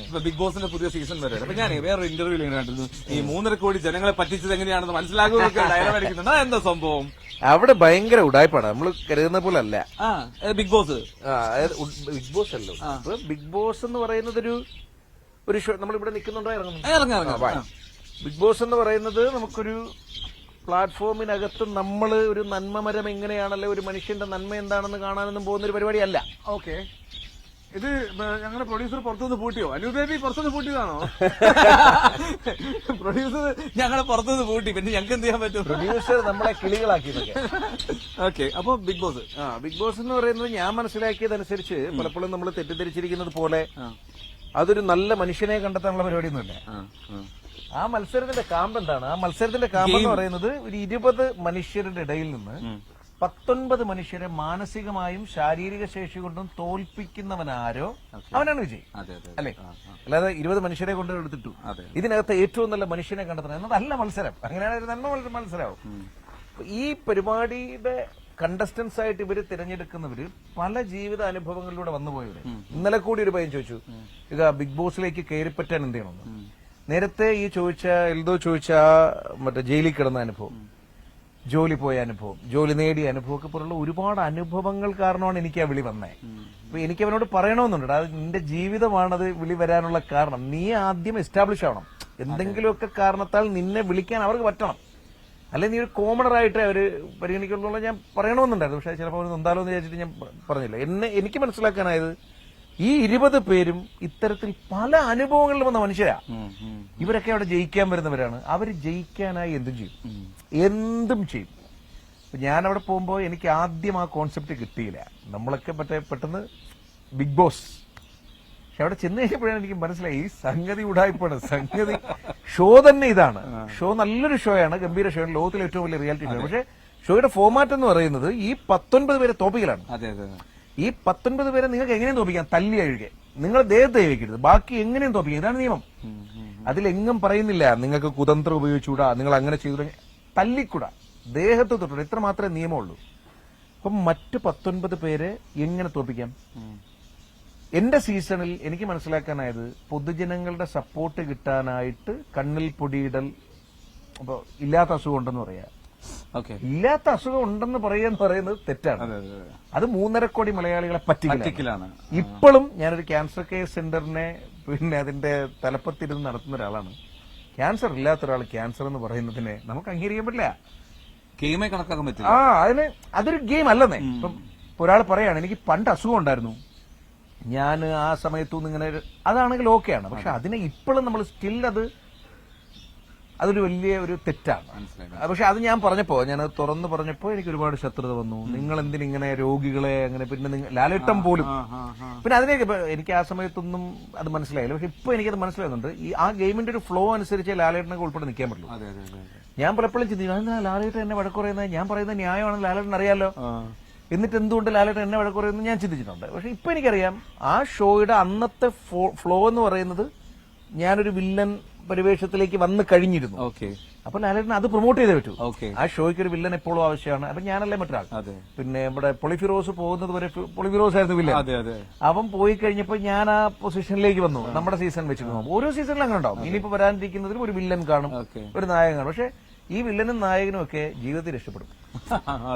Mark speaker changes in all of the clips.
Speaker 1: ഇപ്പൊ ബിഗ് ബോസിന്റെ പുതിയ സീസൺ വരെ. അപ്പൊ ഞാൻ വേറൊരു ഇന്റർവ്യൂവിൽ ഇങ്ങനെ കണ്ടിരുന്നു. ഈ മൂന്നര കോടി ജനങ്ങളെ പറ്റിച്ചത് എങ്ങനെയാണെന്ന് മനസ്സിലാകുന്നൊക്കെ ഡയലോഗ് അടിക്കുന്നുണ്ട്. എന്താ സംഭവം?
Speaker 2: അവിടെ ഭയങ്കര ഉടായ്പാണ് നമ്മൾ കരുതുന്ന പോലെ അല്ല
Speaker 1: ബിഗ് ബോസ്
Speaker 2: ബിഗ് ബോസ് അല്ലോ. ഇപ്പൊ ബിഗ് ബോസ് എന്ന് പറയുന്നത് ഒരു ഒരു ഷോ നമ്മൾ ഇവിടെ നിൽക്കുന്നുണ്ടോ ഇറങ്ങുന്നു. ബിഗ് ബോസ് എന്ന് പറയുന്നത് നമുക്കൊരു പ്ലാറ്റ്ഫോമിനകത്ത് നമ്മൾ ഒരു നന്മമരം എങ്ങനെയാണല്ലേ ഒരു മനുഷ്യന്റെ നന്മ എന്താണെന്ന് കാണാനൊന്നും പോകുന്ന ഒരു പരിപാടിയല്ല.
Speaker 1: ഓക്കെ ഇത് ഞങ്ങളുടെ പ്രൊഡ്യൂസർ പുറത്തുനിന്ന് പൂട്ടിയോ? അനു ബേബി പുറത്തുനിന്ന് പൂട്ടിയതാണോ? പ്രൊഡ്യൂസർ ഞങ്ങളെ പുറത്തുനിന്ന് പൂട്ടി പിന്നെ ഞങ്ങൾക്ക് എന്ത് ചെയ്യാൻ പറ്റും?
Speaker 2: പ്രൊഡ്യൂസർ നമ്മളെ കിളികളാക്കി
Speaker 1: ഓക്കെ അപ്പൊ ബിഗ് ബോസ്
Speaker 2: ആ ബിഗ് ബോസ് എന്ന് പറയുന്നത് ഞാൻ മനസ്സിലാക്കിയതനുസരിച്ച് പലപ്പോഴും നമ്മൾ തെറ്റിദ്ധരിച്ചിരിക്കുന്നത് പോലെ അതൊരു നല്ല മനുഷ്യനെ കണ്ടെത്താനുള്ള പരിപാടിയൊന്നുമില്ല. ആ മത്സരത്തിന്റെ കാമ്പ് എന്താണ്? ആ മത്സരത്തിന്റെ കാമ്പ് എന്ന് പറയുന്നത് ഒരു ഇരുപത് മനുഷ്യരുടെ ഇടയിൽ നിന്ന് പത്തൊൻപത് മനുഷ്യരെ മാനസികമായും ശാരീരിക ശേഷി കൊണ്ടും തോൽപ്പിക്കുന്നവനാരോ അവനാണ് വിജയ്. അല്ലെ? അല്ലാതെ ഇരുപത് മനുഷ്യരെ കൊണ്ട് എടുത്തിട്ടു. ഇതിനകത്ത് ഏറ്റവും നല്ല മനുഷ്യനെ കണ്ടെത്തണം എന്നതല്ല മത്സരം. അങ്ങനെയാണ് നന്മ മത്സ- മത്സരമാവും. ഈ പരിപാടിയുടെ കണ്ടസ്റ്റൻസ് ആയിട്ട് ഇവർ തിരഞ്ഞെടുക്കുന്നവര് പല ജീവിത അനുഭവങ്ങളിലൂടെ വന്നുപോയവര് ഇന്നലെ കൂടി ഒരു പയ്യൻ ചോദിച്ചു ഇത് ബിഗ് ബോസിലേക്ക് കയറിപ്പറ്റാൻ എന്ത് ചെയ്യണമെന്ന് നേരത്തെ ഈ ചോദിച്ച എൽദോ ചോദിച്ച മറ്റേ ജയിലിൽ കിടന്ന അനുഭവം. ജോലി പോയ അനുഭവം ജോലി നേടിയ അനുഭവമൊക്കെ പോലുള്ള ഒരുപാട് അനുഭവങ്ങൾ കാരണമാണ് എനിക്ക് ആ വിളി വന്നേ. അപ്പൊ എനിക്ക് അവനോട് പറയണമെന്നുണ്ട്. അത് നിന്റെ ജീവിതമാണത് വിളി വരാനുള്ള കാരണം. നീ ആദ്യം എസ്റ്റാബ്ലിഷ് ആവണം. എന്തെങ്കിലുമൊക്കെ കാരണത്താൽ നിന്നെ വിളിക്കാൻ അവർക്ക് പറ്റണം. അല്ലെ നീ ഒരു കോമണർ ആയിട്ട് അവർ പരിഗണിക്കുള്ള ഞാൻ പറയണമെന്നുണ്ടായിരുന്നു. പക്ഷെ ചിലപ്പോൾ അവർ നൊന്താലോ എന്ന് വിചാരിച്ചിട്ട് ഞാൻ പറഞ്ഞില്ല. എന്നെ എനിക്ക് മനസ്സിലാക്കാനായത് ഈ ഇരുപത് പേരും ഇത്തരത്തിൽ പല അനുഭവങ്ങളിൽ വന്ന മനുഷ്യരാ. ഇവരൊക്കെ അവിടെ ജയിക്കാൻ വരുന്നവരാണ്. അവർ ജയിക്കാനായി എന്തും ചെയ്യും. എന്തും ചെയ്യും. ഞാൻ അവിടെ പോകുമ്പോൾ എനിക്ക് ആദ്യം ആ കോൺസെപ്റ്റ് കിട്ടിയില്ല. നമ്മളൊക്കെ മറ്റേ പെട്ടെന്ന് ബിഗ് ബോസ് പക്ഷെ അവിടെ ചെന്ന് കഴിഞ്ഞപ്പോഴാണ് എനിക്ക് മനസ്സിലായി ഈ സംഗതി ഉടായ്പാണ് സംഗതി ഷോ തന്നെ ഇതാണ്. ഷോ നല്ലൊരു ഷോയാണ് ഗംഭീര ഷോ ആണ് ലോകത്തിലെ ഏറ്റവും വലിയ റിയാലിറ്റി ഷോ പക്ഷെ ഷോയുടെ ഫോമാറ്റ് എന്ന് പറയുന്നത് ഈ പത്തൊൻപത് പേരെ തോപ്പിക്കലാണ്
Speaker 1: അതെ അതെ അതെ.
Speaker 2: ഈ പത്തൊൻപത് പേരെ നിങ്ങൾക്ക് എങ്ങനെയും തോപ്പിക്കാം? തല്ലി അഴുകെ. നിങ്ങൾ ദേഹത്തെ വയ്ക്കരുത് ബാക്കി എങ്ങനെയും തോപ്പിക്കാം. ഇതാണ് നിയമം. അതിലെങ്ങും പറയുന്നില്ല നിങ്ങൾക്ക് കുതന്ത്രം ഉപയോഗിച്ചുകൂടാ നിങ്ങൾ അങ്ങനെ ചെയ്തു തല്ലിക്കൂടാ. ദേഹത്ത് തൊട്ടു ഇത്ര മാത്രമേ നിയമമുള്ളൂ. അപ്പം മറ്റ് പത്തൊൻപത് പേരെ എങ്ങനെ തോപ്പിക്കാം? എന്റെ സീസണിൽ എനിക്ക് മനസ്സിലാക്കാനായത് പൊതുജനങ്ങളുടെ സപ്പോർട്ട് കിട്ടാനായിട്ട് കണ്ണിൽ പൊടിയിടൽ അപ്പൊ ഇല്ലാത്ത അസുഖം ഉണ്ടെന്ന് പറയാ. ഇല്ലാത്ത അസുഖം ഉണ്ടെന്ന് പറയുക എന്ന് പറയുന്നത് തെറ്റാണ്.
Speaker 1: അതെ
Speaker 2: മൂന്നര കോടി മലയാളികളെ
Speaker 1: പറ്റിക്കലാണ്.
Speaker 2: ഇപ്പോഴും ഞാനൊരു ക്യാൻസർ കെയർ സെന്ററിനെ പിന്നെ അതിന്റെ തലപ്പത്തിരുന്ന് നടത്തുന്ന ഒരാളാണ്. ക്യാൻസർ ഇല്ലാത്ത ഒരാൾ ക്യാൻസർ എന്ന് പറയുന്നതിനെ നമുക്ക് അംഗീകരിക്കാൻ പറ്റില്ല.
Speaker 1: ഗെയിമേ കണക്കാക്കാൻ പറ്റില്ല.
Speaker 2: ആ അതിന് അതൊരു ഗെയിം അല്ലെന്നേ. ഇപ്പം ഒരാൾ പറയാണ് എനിക്ക് പണ്ട് അസുഖം ഉണ്ടായിരുന്നു. ഞാൻ ആ സമയത്തു നിന്ന് ഇങ്ങനെ അതാണെങ്കിൽ ഓക്കെയാണ് പക്ഷെ അതിനെ ഇപ്പോഴും നമ്മൾ സ്റ്റിൽ അത് അതൊരു വലിയ ഒരു തെറ്റാണ്. പക്ഷെ അത് ഞാൻ പറഞ്ഞപ്പോ ഞാൻ തുറന്നു പറഞ്ഞപ്പോ എനിക്ക് ഒരുപാട് ശത്രുത വന്നു. നിങ്ങൾ എന്തിനിങ്ങനെ രോഗികളെ അങ്ങനെ പിന്നെ ലാലിട്ടം പോലും. പിന്നെ അതിനെ എനിക്ക് ആ സമയത്തൊന്നും അത് മനസ്സിലായില്ല. പക്ഷെ ഇപ്പൊ എനിക്കത് മനസ്സിലാകുന്നുണ്ട് ഈ ആ ഗെയിമിന്റെ ഒരു ഫ്ലോ അനുസരിച്ച് ലാലേട്ടനൊക്കെ ഉൾപ്പെടെ നിൽക്കാൻ പറ്റുള്ളൂ. ഞാൻ പലപ്പോഴും ചിന്തിക്കും അതെന്താ ലാലേട്ടൻ എന്നെ വഴക്ക് പറയുന്നത് ഞാൻ പറയുന്നത് ന്യായമാണെന്ന് ലാലേട്ടൻ അറിയാലോ? എന്നിട്ട് എന്തുകൊണ്ട് ലാലേട്ടൻ എന്നെ വഴക്ക് പറയുന്നത് ഞാൻ ചിന്തിച്ചിട്ടുണ്ട്. പക്ഷെ ഇപ്പൊ എനിക്കറിയാം ആ ഷോയുടെ അന്നത്തെ ഫ്ലോ എന്ന് പറയുന്നത് ഞാനൊരു വില്ലൻ പരിവേഷത്തിലേക്ക് വന്ന് കഴിഞ്ഞിരുന്നു.
Speaker 1: ഓക്കെ.
Speaker 2: അപ്പൊ ലാലേട്ടൻ അത് പ്രൊമോട്ട് ചെയ്തേ പറ്റൂ. ആ ഷോയ്ക്ക് ഒരു വില്ലൻ എപ്പോഴും ആവശ്യമാണ്. അപ്പൊ ഞാനല്ലേ മറ്റൊരാൾ. പിന്നെ നമ്മുടെ പൊളിഫിറോസ് പോകുന്നത് വരെ പൊളിഫിറോസ് ആയിരുന്നു വില്ലൻ. അവൻ പോയി കഴിഞ്ഞപ്പോ ഞാൻ ആ പൊസിഷനിലേക്ക് വന്നു. നമ്മുടെ സീസൺ വെച്ച് ഓരോ സീസണിലും അങ്ങനെ ഉണ്ടാവും ഇനിയിപ്പോ വരാനിരിക്കുന്നതിൽ ഒരു വില്ലൻ കാണും. ഒരു നായകൻ കാണും. പക്ഷെ ഈ വില്ലനും നായകനും ഒക്കെ ജീവിതത്തിൽ രക്ഷപ്പെടും.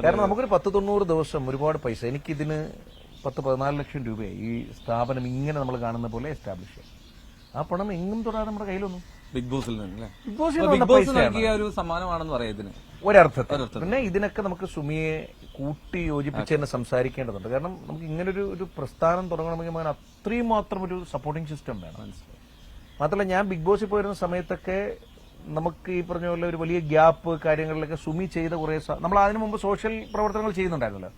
Speaker 2: കാരണം നമുക്കൊരു പത്ത് തൊണ്ണൂറ് ദിവസം ഒരുപാട് പൈസ. എനിക്കിതിന് പത്ത് പതിനാല് ലക്ഷം രൂപയായി. ഈ സ്ഥാപനം ഇങ്ങനെ നമ്മൾ കാണുന്ന പോലെ എസ്റ്റാബ്ലിഷ് ചെയ്യാം. ആ പണം എങ്ങും തൊടാതെ നമ്മുടെ കയ്യിലൊന്നും.
Speaker 1: ബിഗ് ബോസിൽ നിന്ന് അല്ലേ
Speaker 2: ബിഗ് ബോസിൽ
Speaker 1: അപ്പൊ ബിഗ് ബോസ്
Speaker 2: പൈസയാണ്.
Speaker 1: നൽകിയ ഒരു സമ്മാനമാണെന്ന് പറയാം ഇതിന്.
Speaker 2: ഒരർത്ഥത്തിൽ. പിന്നെ ഇതിനൊക്കെ നമുക്ക് സുമിയെ കൂട്ടി യോജിപ്പിച്ച് തന്നെ സംസാരിക്കേണ്ടതുണ്ട്. കാരണം നമുക്ക് ഇങ്ങനൊരു ഒരു പ്രസ്ഥാനം തുടങ്ങണമെങ്കിൽ അങ്ങനെ അത്രയും മാത്രം ഒരു സപ്പോർട്ടിംഗ് സിസ്റ്റം വേണം. മാത്രമല്ല ഞാൻ ബിഗ് ബോസിൽ പോയിരുന്ന സമയത്തൊക്കെ നമുക്ക് ഈ പറഞ്ഞ പോലെ ഒരു വലിയ ഗ്യാപ്പ് കാര്യങ്ങളിലൊക്കെ സുമി ചെയ്ത കുറെ സ- നമ്മൾ അതിനു മുമ്പ് സോഷ്യൽ പ്രവർത്തനങ്ങൾ ചെയ്യുന്നുണ്ടായിരുന്നല്ലോ.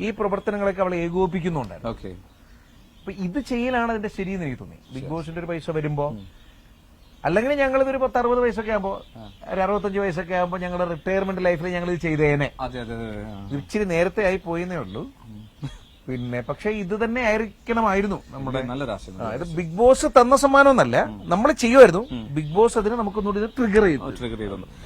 Speaker 2: ഈ പ്രവർത്തനങ്ങളൊക്കെ അവളെ ഏകോപിക്കുന്നുണ്ടായിരുന്നു
Speaker 1: ഓക്കെ
Speaker 2: അപ്പൊ ഇത് ചെയ്യലാണ് അതിന്റെ ശരിയെന്ന് എനിക്ക് തോന്നി. ബിഗ് ബോസിന്റെ ഒരു പൈസ വരുമ്പോ അല്ലെങ്കിൽ ഞങ്ങൾ ഇതൊരു പത്ത് അറുപത് വയസ്സൊക്കെ ആകുമ്പോ ഒരു അറുപത്തഞ്ച് വയസ്സൊക്കെ ആകുമ്പോൾ ഞങ്ങളുടെ റിട്ടയർമെന്റ് ലൈഫിൽ ഞങ്ങൾ ഇത് ചെയ്തേനെ. ഇച്ചിരി നേരത്തെ ആയി പോയെന്നേ ഉള്ളൂ. പിന്നെ പക്ഷെ ഇത് തന്നെ ആയിരിക്കണമായിരുന്നു നമ്മുടെ ഇത് ബിഗ് ബോസ് തന്ന സമ്മാനമൊന്നല്ല നമ്മൾ ചെയ്യുമായിരുന്നു ബിഗ് ബോസ് അതിന് നമുക്കൊന്നുകൂടി ഇത് ട്രിഗർ ചെയ്തു.
Speaker 1: ട്രിഗർ ചെയ്തു.